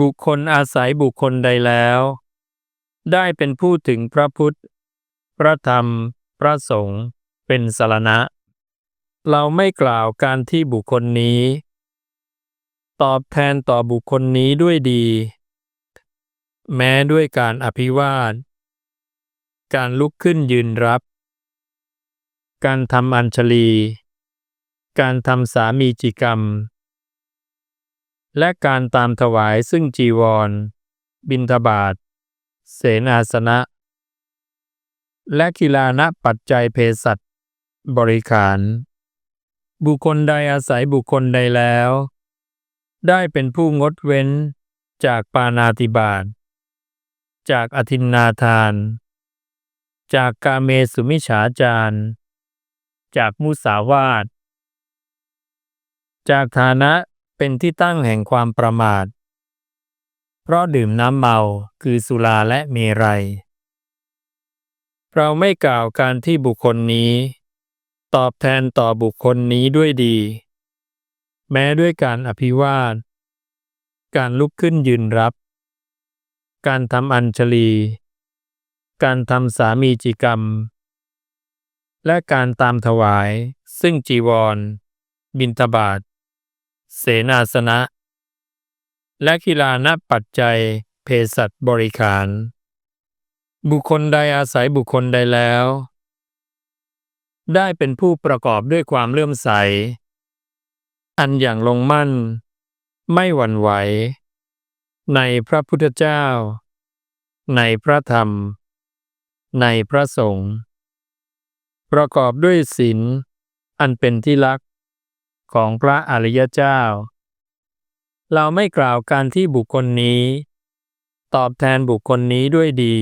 บุคคลอาศัยบุคคลใดแล้ว ได้เป็นผู้ถึงพระพุทธ พระธรรม พระสงฆ์เป็นสารณะ เราไม่กล่าวการที่บุคคลนี้ ตอบแทนต่อบุคคลนี้ด้วยดี แม้ด้วยการอภิวาท การลุกขึ้นยืนรับ การทำอัญชลี การทำสามีจิกรรม และการตามถวายซึ่งจีวร บิณฑบาตเสนาสนะ และกีฬานะปัจจัยเภสัชบริขาร บุคคลใดอาศัยบุคคลใดแล้ว ได้เป็นผู้งดเว้นจากปานาติบาตจากอธินนาทาน จากกาเมสุมิฉาจารจากมุสาวาท จากฐานะ เป็นที่ตั้งแห่งความประมาท เพราะดื่มน้ำเมาคือสุราและเมรัย เราไม่กล่าวการที่บุคคลนี้ ตอบแทนต่อบุคคลนี้ด้วยดี แม้ด้วยการอภิวาท การลุกขึ้นยืนรับ การทำอัญชลี การทำสามีจิกรรม และการตามถวาย ซึ่งจีวร บิณฑบาต เสนาสนะ และกีฬานะปัจจัยเภสัชบริขาร บุคคลใดอาศัยบุคคลใดแล้ว ได้เป็นผู้ประกอบด้วยความเลื่อมใส อันอย่างลงมั่น ไม่หวั่นไหว ในพระพุทธเจ้า ในพระธรรม ในพระสงฆ์ประกอบด้วยศีลอันเป็นที่รัก ของพระอริยเจ้า เราไม่กล่าวการที่บุคคลนี้ ตอบแทนบุคคลนี้ด้วยดี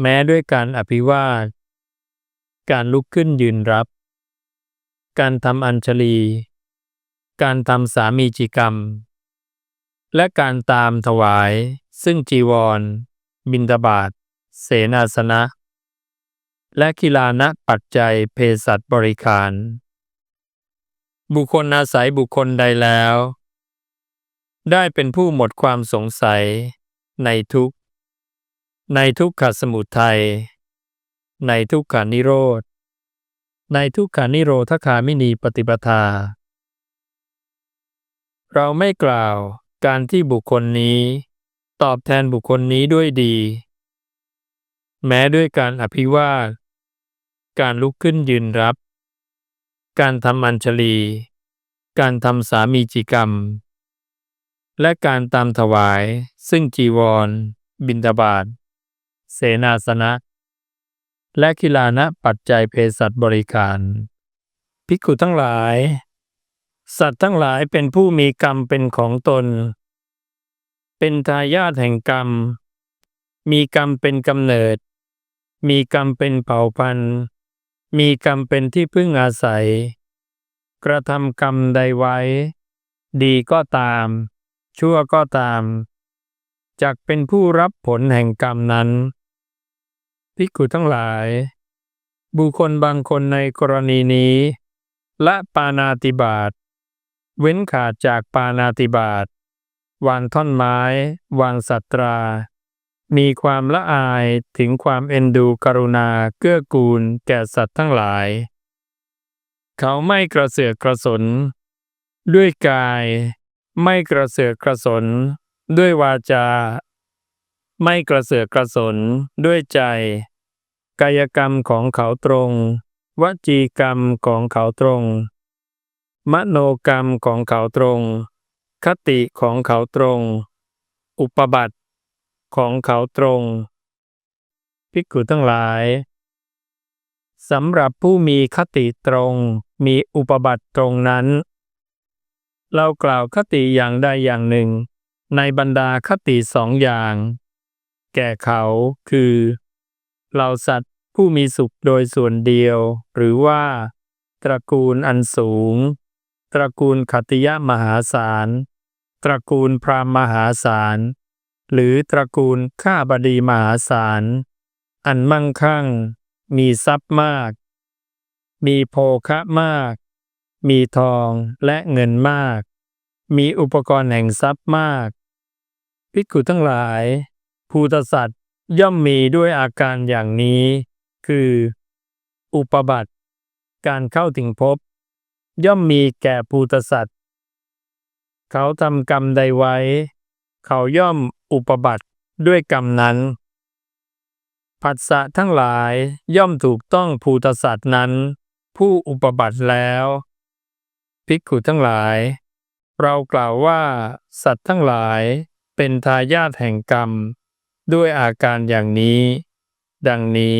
แม้ด้วยการอภิวาท การลุกขึ้นยืนรับ การทำอัญชลี การทำสามีจิกรรม และการตามถวาย ซึ่งจีวร บิณฑบาตเสนาสนะ และกีฬานะปัจจัยเภสัชบริขาร บุคคลอาศัยบุคคลใดแล้ว ได้เป็นผู้หมดความสงสัย ในทุกในทุกขสมุทัย ในทุกขานิโรธ ในทุกขานิโรธคามินีปฏิปทา เราไม่กล่าวการที่บุคคลนี้ ตอบแทนบุคคลนี้ด้วยดี แม้ด้วยการอภิวาท การลุกขึ้นยืนรับ การทำอัญชลี การทำสามีจิกรรม และการตามถวาย ซึ่งจีวร บิณฑบาตเสนาสนะ และกีฬานะปัจจัยเภสัชบริการ ภิกขุทั้งหลาย สัตว์ทั้งหลายเป็นผู้มีกรรมเป็นของตน เป็นทายาทแห่งกรรม มีกรรมเป็นกำเนิด มีกรรมเป็นเผ่าพันธุ์ มีกรรมเป็นที่พึ่งอาศัย กระทำกรรมใดไว้ ดีก็ตาม ชั่วก็ตามจักเป็นผู้รับผลแห่งกรรมนั้นภิกขุทั้งหลาย บุคคลบางคนในกรณีนี้ละปานาติบาตเว้นขาดจากปานาติบาตวางท่อนไม้ วางสัตรา มีความละอายถึงความเอ็นดูกรุณาเกื้อกูลแก่สัตว์ทั้งหลาย เขาไม่กระเสือกกระสน ด้วยกาย ไม่กระเสือกกระสน ด้วยวาจา ไม่กระเสือกกระสน ด้วยใจ กายกรรมของเขาตรง วจีกรรมของเขาตรง มโนกรรมของเขาตรง คติของเขาตรง อุปบัติ ของเขาตรง ภิกขุทั้งหลายสำหรับผู้มีคติตรงมีอุปบัติตรงนั้น เรากล่าวคติอย่างใดอย่างหนึ่ง ในบรรดาคติสองอย่าง แก่เขาคือเราสัตว์ผู้มีสุขโดยส่วนเดียว หรือว่า ตระกูลอันสูง ตระกูลขติยะมหาศาล ตระกูลพรามมหาศาล หรือตระกูลข้าบดีมหาศาล อันมั่งคั่ง มีทรัพย์มาก มีโภคะมาก มีทองและเงินมาก มีอุปกรณ์แห่งทรัพย์มาก ภิกขุทั้งหลาย ภูตสัตว์ย่อมมีด้วยอาการอย่างนี้ คือ อุปบัติการเข้าถึงภพย่อมมีแก่ภูตสัตว์ เขาทำกรรมใดไว้ เขาย่อม อุปบัติด้วยกรรมนั้น ผัสสะทั้งหลายย่อมถูกต้องภูตสัตว์นั้น ผู้อุปบัติแล้ว ภิกขุทั้งหลาย เรากล่าวว่าสัตว์ทั้งหลายเป็นทายาทแห่งกรรม ด้วยอาการอย่างนี้ ดังนี้